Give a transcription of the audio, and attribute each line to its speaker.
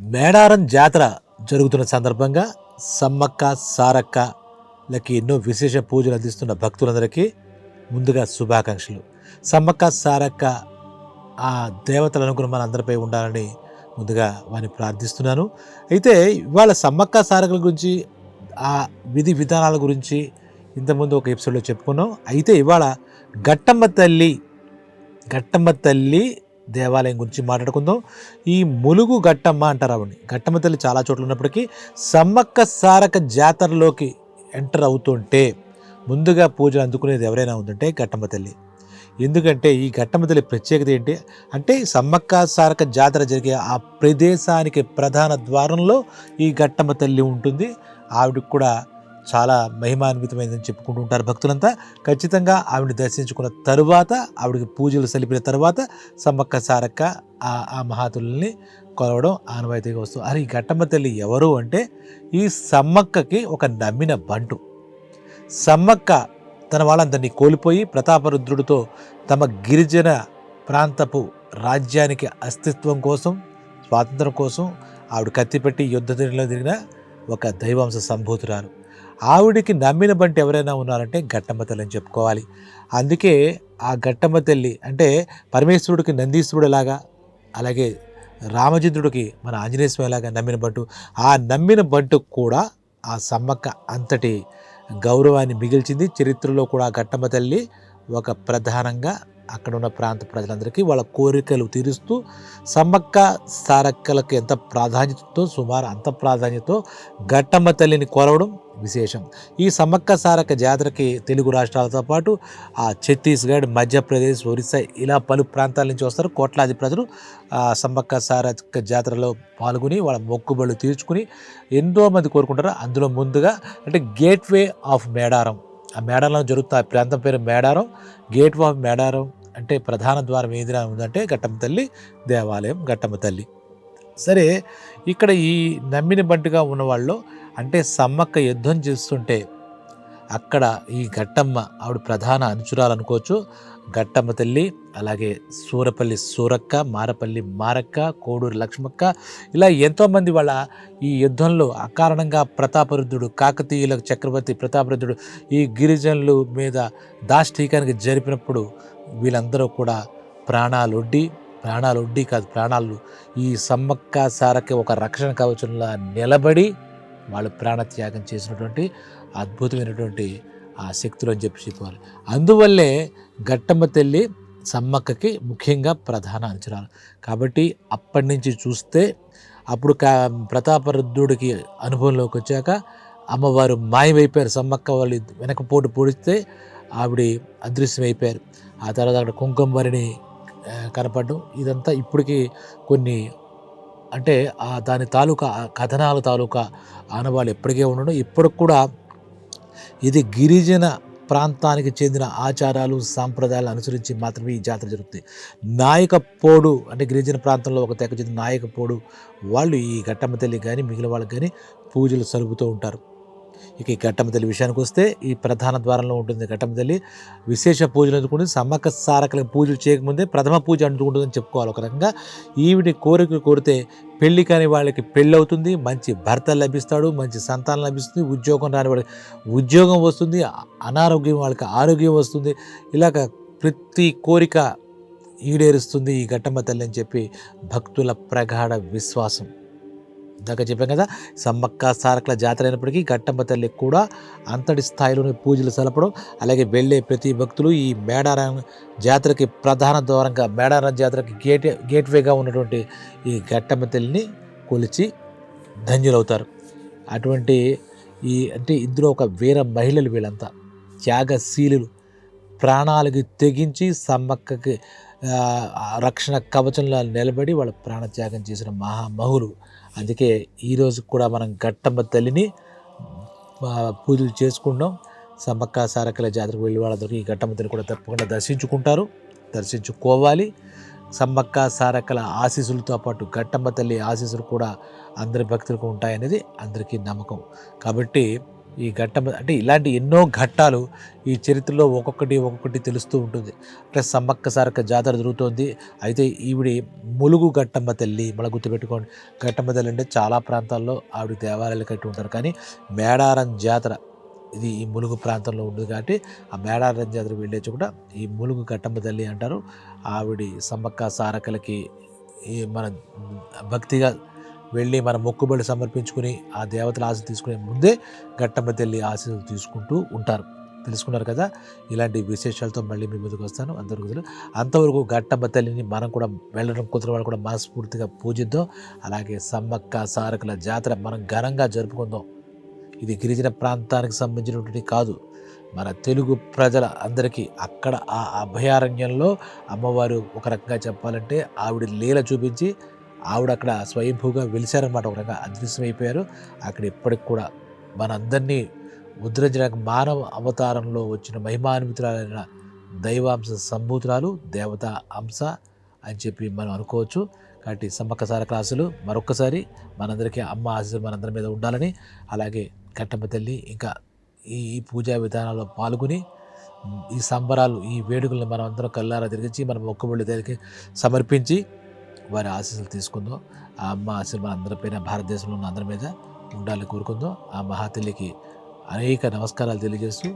Speaker 1: మేడారం జాతర జరుగుతున్న సందర్భంగా సమ్మక్క సారక్కలకి ఎన్నో విశేష పూజలు అందిస్తున్న భక్తులందరికీ ముందుగా శుభాకాంక్షలు. సమ్మక్క సారక్క ఆ దేవతల అనుగుణం మన అందరిపై ఉండాలని ముందుగా వారిని ప్రార్థిస్తున్నాను. అయితే ఇవాళ సమ్మక్క సారకల గురించి ఆ విధి విధానాల గురించి ఇంతకుముందు ఒక ఎపిసోడ్లో చెప్పుకున్నాం. అయితే ఇవాళ గట్టమ్మ తల్లి గట్టమ్మ తల్లి దేవాలయం గురించి మాట్లాడుకుందాం. ఈ ములుగు గట్టమ్మ అంటారు ఆవిడని. గట్టమ్మ తల్లి చాలా చోట్ల ఉన్నప్పటికీ సమ్మక్క సారక జాతరలోకి ఎంటర్ అవుతుంటే ముందుగా పూజలు అందుకునేది ఎవరైనా ఉందంటే గట్టమ్మ తల్లి. ఎందుకంటే ఈ ఘట్టమ తల్లి ప్రత్యేకత ఏంటి అంటే సమ్మక్క సారక జాతర జరిగే ఆ ప్రదేశానికి ప్రధాన ద్వారంలో ఈ ఘట్టమ్మ తల్లి ఉంటుంది. ఆవిడకి కూడా చాలా మహిమాన్వితమైందని చెప్పుకుంటూ ఉంటారు భక్తులంతా. ఖచ్చితంగా ఆవిడని దర్శించుకున్న తరువాత ఆవిడకి పూజలు సలిపిన తర్వాత సమ్మక్క సారక్క ఆ ఆ మహాతుల్ని కొలవడం ఆనవాయితీగా వస్తుంది. అరే ఈ గట్టమ్మ తల్లి ఎవరు అంటే ఈ సమ్మక్కకి ఒక నమ్మిన బంటు. సమ్మక్క తన వాళ్ళందరినీ కోల్పోయి ప్రతాపరుద్రుడితో తమ గిరిజన ప్రాంతపు రాజ్యానికి అస్తిత్వం కోసం స్వాతంత్రం కోసం ఆవిడ కత్తిపెట్టి యుద్ధ తీరులో తిరిగిన ఒక దైవాంశ సంభూతురాలు. ఆవిడికి నమ్మిన బంటి ఎవరైనా ఉన్నారంటే గట్టమ్మ తల్లి అని చెప్పుకోవాలి. అందుకే ఆ గట్టమ్మ తల్లి అంటే పరమేశ్వరుడికి నందీశ్వరుడు ఎలాగా అలాగే రామచంద్రుడికి మన ఆంజనేయ స్వామి నమ్మిన బంటు ఆ నమ్మిన బంటుకు కూడా ఆ సమ్మక్క అంతటి గౌరవాన్ని మిగిల్చింది. చరిత్రలో కూడా ఆ గట్టమ్మ తల్లి ఒక ప్రధానంగా అక్కడ ఉన్న ప్రాంత ప్రజలందరికీ వాళ్ళ కోరికలు తీరుస్తూ సమ్మక్క సారక్కలకు ఎంత ప్రాధాన్యతతో సుమారు అంత ప్రాధాన్యతతో గట్టమ్మ తల్లిని కొలవడం విశేషం. ఈ సమ్మక్క సారక్క జాతరకి తెలుగు రాష్ట్రాలతో పాటు ఆ ఛత్తీస్గఢ్ మధ్యప్రదేశ్ ఒరిస్సా ఇలా పలు ప్రాంతాల నుంచి వస్తారు. కోట్లాది ప్రజలు సమ్మక్క సారక్క జాతరలో పాల్గొని వాళ్ళ మొక్కుబళ్ళు తీర్చుకుని ఎంతో మంది కోరుకుంటారు. అందులో ముందుగా అంటే గేట్వే ఆఫ్ మేడారం. ఆ మేడారంలో జరుగుతున్న ఆ ప్రాంతం పేరు మేడారం. గేట్ ఆఫ్ మేడారం అంటే ప్రధాన ద్వారం ఏదిరా ఉందంటే ఘట్టమ్మ తల్లి దేవాలయం గట్టమ్మ తల్లి. సరే ఇక్కడ ఈ నమ్మిన బంటుగా ఉన్నవాళ్ళు అంటే సమ్మక్క యుద్ధం చేస్తుంటే అక్కడ ఈ ఘట్టమ్మ ఆవిడ ప్రధాన అనుచురాలు అనుకోవచ్చు. ఘట్టమ్మ తల్లి అలాగే సూరపల్లి సూరక్క మారపల్లి మారక్క కోడూరు లక్ష్మక్క ఇలా ఎంతోమంది వాళ్ళ ఈ యుద్ధంలో అకారణంగా ప్రతాపరుద్ధుడు కాకతీయుల చక్రవర్తి ప్రతాపరుద్ధుడు ఈ గిరిజనులు మీద దాష్టీకానికి జరిపినప్పుడు వీళ్ళందరూ కూడా ప్రాణాలు ఒడ్డి ప్రాణాలు ఒడ్డి కాదు ప్రాణాలు ఈ సమ్మక్క సారకి ఒక రక్షణ కవచంలా నిలబడి వాళ్ళు ప్రాణత్యాగం చేసినటువంటి అద్భుతమైనటువంటి ఆ శక్తులు అని చెప్పి చెప్పాలి అందువల్లే గట్టమ్మ తల్లి సమ్మక్కకి ముఖ్యంగా ప్రధాన అంచనాలు. కాబట్టి అప్పటి నుంచి చూస్తే అప్పుడు కా ప్రతాపరుద్రుడికి అనుభవంలోకి వచ్చాక అమ్మవారు మాయమైపోయారు. సమ్మక్క వాళ్ళు వెనకపోటు పొడిస్తే ఆవిడ అదృశ్యమైపోయారు. ఆ తర్వాత అక్కడ కుంకుమరిని ఆ, కనపడడం. ఇదంతా ఇప్పటికీ కొన్ని అంటే ఆ దాని తాలూకా కథనాల తాలూకా ఆనవాళ్ళు ఎప్పటికే ఉండడం ఇప్పటికి కూడా ఇది గిరిజన ప్రాంతానికి చెందిన ఆచారాలు సాంప్రదాయాలు అనుసరించి మాత్రమే ఈ జాతర జరుగుతుంది. నాయకపోడు అంటే గిరిజన ప్రాంతంలో ఒక తెగ చెందిన నాయకపోడు వాళ్ళు ఈ ఘట్టమ్మ తల్లి కానీ మిగిలిన వాళ్ళకి కానీ పూజలు సలుపుతూ ఉంటారు. ఇక ఈ ఘట్టమ్మ తల్లి విషయానికి వస్తే ఈ ప్రధాన ద్వారంలో ఉంటుంది ఘట్టమ్మ తల్లి. విశేష పూజలు అందుకుంటుంది. సమ్మక్క సారకలకు పూజలు చేయకముందే ప్రథమ పూజ అందుకుంటుందని చెప్పుకోవాలి ఒక రకంగా. ఈవిడి కోరిక కోరితే పెళ్ళి కాని వాళ్ళకి పెళ్ళి అవుతుంది. మంచి భర్త లభిస్తాడు. మంచి సంతానం లభిస్తుంది. ఉద్యోగం రాని వాళ్ళకి ఉద్యోగం వస్తుంది. అనారోగ్యం వాళ్ళకి ఆరోగ్యం వస్తుంది. ఇలాగ ప్రతి కోరిక ఈడేరుస్తుంది ఈ ఘట్టమ్మ తల్లి అని చెప్పి భక్తుల ప్రగాఢ విశ్వాసం. ఇందాక చెప్పాం కదా సమ్మక్క సారకల జాతర అయినప్పటికీ ఘట్టమ్మ తల్లి కూడా అంతటి స్థాయిలోనే పూజలు సలపడం అలాగే వెళ్ళే ప్రతి భక్తులు ఈ మేడారం జాతరకి ప్రధాన ద్వారంగా మేడారం జాతరకి గేట్ గేట్వేగా ఉన్నటువంటి ఈ ఘట్టమ్మ తల్లిని కొలిచి ధన్యులవుతారు. అటువంటి ఈ అంటే ఇందులో ఒక వీర మహిళలు వీళ్ళంతా త్యాగశీలులు ప్రాణాలకి తెగించి సమ్మక్కకి రక్షణ కవచంలో నిలబడి వాళ్ళ ప్రాణత్యాగం చేసిన మహామహులు. అందుకే ఈరోజు కూడా మనం ఘట్టమ్మ తల్లిని పూజలు చేసుకుంటాం సమ్మక్క సారకల జాతరకు వెళ్ళి వాళ్ళందరికీ ఈ ఘట్టమ్మ తల్లి కూడా తప్పకుండా దర్శించుకుంటారు. దర్శించుకోవాలి. సమ్మక్క సారకల ఆశీస్సులతో పాటు ఘట్టమ్మ తల్లి ఆశీస్సులు కూడా అందరి భక్తులకు ఉంటాయనేది అందరికీ నమ్మకం. కాబట్టి ఈ ఘట్టం అంటే ఇలాంటి ఎన్నో ఘట్టాలు ఈ చరిత్రలో ఒక్కొక్కటి ఒక్కొక్కటి తెలుస్తూ ఉంటుంది. అంటే సమ్మక్క సారక్క జాతర జరుగుతోంది. అయితే ఈవిడి ములుగు ఘట్టమ్మ తల్లి మళ్ళీ గుర్తుపెట్టుకోండి. ఘట్టమ్మ తల్లి అంటే చాలా ప్రాంతాల్లో ఆవిడ దేవాలయాలు కట్టి ఉంటారు. కానీ మేడారం జాతర ఇది ఈ ములుగు ప్రాంతంలో ఉంది కాబట్టి ఆ మేడారం జాతర వెళ్ళే కూడా ఈ ములుగు ఘట్టమ్మ తల్లి అంటారు. ఆవిడ సమ్మక్క సారకలకి ఈ మన భక్తిగా వెళ్ళి మన మొక్కుబడి సమర్పించుకుని ఆ దేవతల ఆశ తీసుకునే ముందే ఘట్టమ్మ తల్లి ఆశీస్సులు తీసుకుంటూ ఉంటారు. తెలుసుకున్నారు కదా? ఇలాంటి విశేషాలతో మళ్ళీ మీ ముందుకు వస్తాను. అందరికీ అంతవరకు ఘట్టమ్మ తల్లిని మనం కూడా వెళ్ళడం కుదిరిన వాళ్ళు కూడా మనస్ఫూర్తిగా పూజిద్దాం. అలాగే సమ్మక్క సారకుల జాతర మనం ఘనంగా జరుపుకుందాం. ఇది గిరిజన ప్రాంతానికి సంబంధించినటువంటి కాదు. మన తెలుగు ప్రజల అందరికీ అక్కడ ఆ అభయారణ్యంలో అమ్మవారు ఒక రకంగా చెప్పాలంటే ఆవిడ లీల చూపించి ఆవిడ అక్కడ స్వయంభూగా వెలిశారనమాట ఒక రకంగా అదృశ్యమైపోయారు. అక్కడ ఇప్పటికి కూడా మనందరినీ ముద్రించడానికి మానవ అవతారంలో వచ్చిన మహిమాన్వితురాలైన దైవాంశ సంభూతురాలు దేవత అంశ అని చెప్పి మనం అనుకోవచ్చు. కాబట్టి సమ్మక్కసార క్లాసులు మరొక్కసారి మనందరికీ అమ్మ ఆశీస్సులు మనందరి మీద ఉండాలని అలాగే కట్టమ్మ తల్లి ఇంకా ఈ ఈ పూజా విధానాల్లో పాల్గొని ఈ సంబరాలు ఈ వేడుకలను మనం అందరం కల్లారా తిరిగించి మన మొక్కబళ్ళు దగ్గరికి సమర్పించి వారి ఆశీస్సులు తీసుకుందో ఆ అమ్మ ఆశీస్సులు అందరి అందరిపైన భారతదేశంలో ఉన్న అందరి మీద ఉండాలని కోరుకుందో ఆ మహాతల్లికి అనేక నమస్కారాలు తెలియజేస్తూ